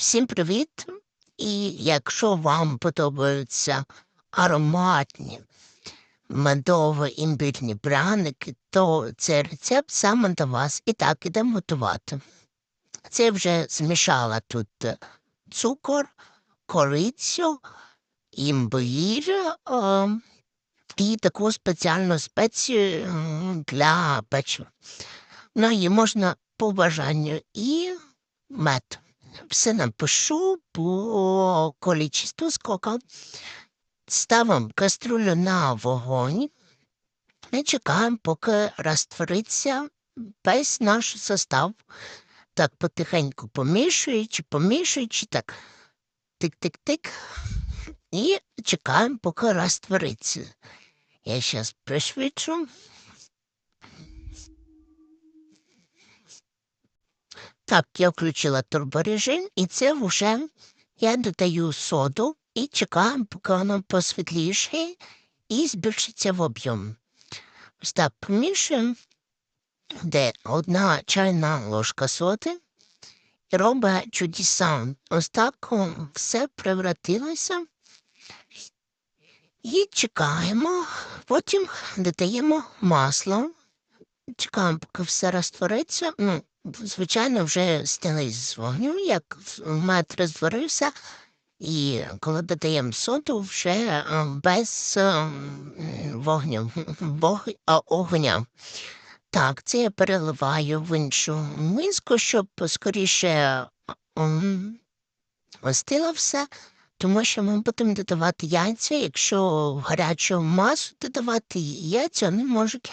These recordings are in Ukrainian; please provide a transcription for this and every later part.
Всім привіт! І якщо вам подобаються ароматні медово-імбирні пряники, то цей рецепт саме до вас. І так, ідемо готувати. Це вже змішала тут цукор, корицю, імбир е, і таку спеціальну спецію для печива. Ну, її можна по бажанню і мед. Все напишу по количеству сколько. Ставимо каструлю на вогонь і чекаємо, поки розтвориться весь наш состав. Так потихеньку помішуючи, помішуючи, так тик-тик-тик. І чекаємо, поки розтвориться. Я зараз пришвидшу. Так, я включила турборежим, і це вже я додаю соду і чекаю, поки воно посвітліше і збільшиться в об'єм. Ось так помішуємо, де одна чайна ложка соди і робить чудеса. Ось так все превратилося. І чекаємо, потім додаємо масло. Чекаємо, поки все розтвориться. Ну, звичайно, вже зняли з вогню, як мед розварився, і коли додаємо соду, вже е, без е, вогню, вог, а, огня. Так, це я переливаю в іншу миску, щоб скоріше м, остило все, тому що ми будемо додавати яйця. Якщо гарячу масу додавати яйця, вони можуть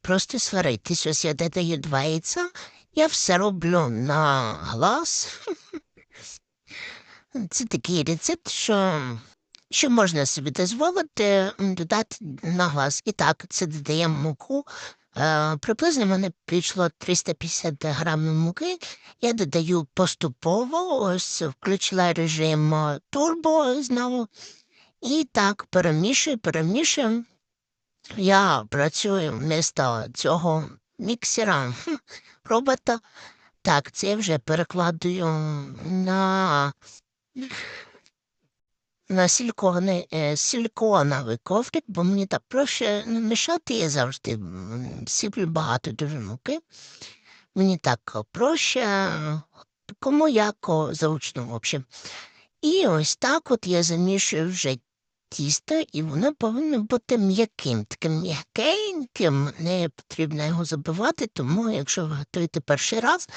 просто сваритись. Ось я додаю два яйця, я все роблю на глаз. Це такий рецепт, що, що можна собі дозволити додати на глаз. І так, це додаємо муку. Е, приблизно в мене пішло 350 грамів муки. Я додаю поступово, ось включила режим е, турбо знову. І так перемішую, перемішую. Я працюю вмісто цього міксера робота. Так, це вже перекладую на, на силікони, е, силіконовий коврик, бо мені так проще мішати, я завжди сиплю багато дуже муки. Мені так проще, кому яко зручно, в общем. І ось так от я замішую вже тісто, і воно повинно бути м'яким, таким м'якеньким, не потрібно його забивати, тому якщо ви готуєте перший раз,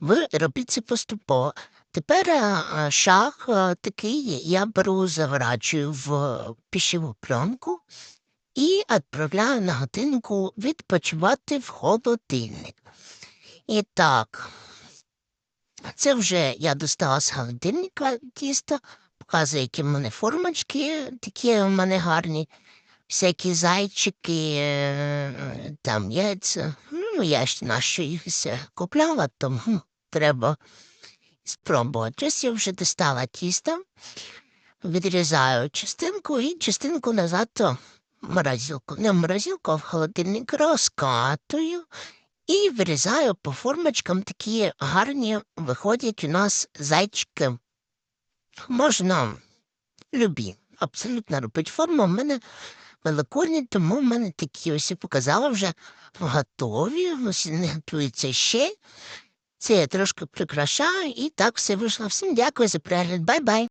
ви робіть це поступово. Тепер е, е, шаг е, такий я беру, заворачую в пищеву пленку і відправляю на годинку відпочивати в холодильник. І так, це вже я достала з холодильника тісто, показую, які в мене формочки, такі в мене гарні, всякі зайчики, е, там яйця. Ну, я ж на що їх купляла, тому треба спробувати. Ось я вже достала тісто, відрізаю частинку і частинку назад в морозилку. Не в морозилку, а в холодильник розкатую і вирізаю по формочкам такі гарні виходять у нас зайчики. Можна любі, абсолютно робити форму. У мене великодні, тому в мене такі ось я показала вже готові, ось не готуються ще. Це я трошки прикрашаю і так все вийшло. Всім дякую за перегляд. Бай-бай!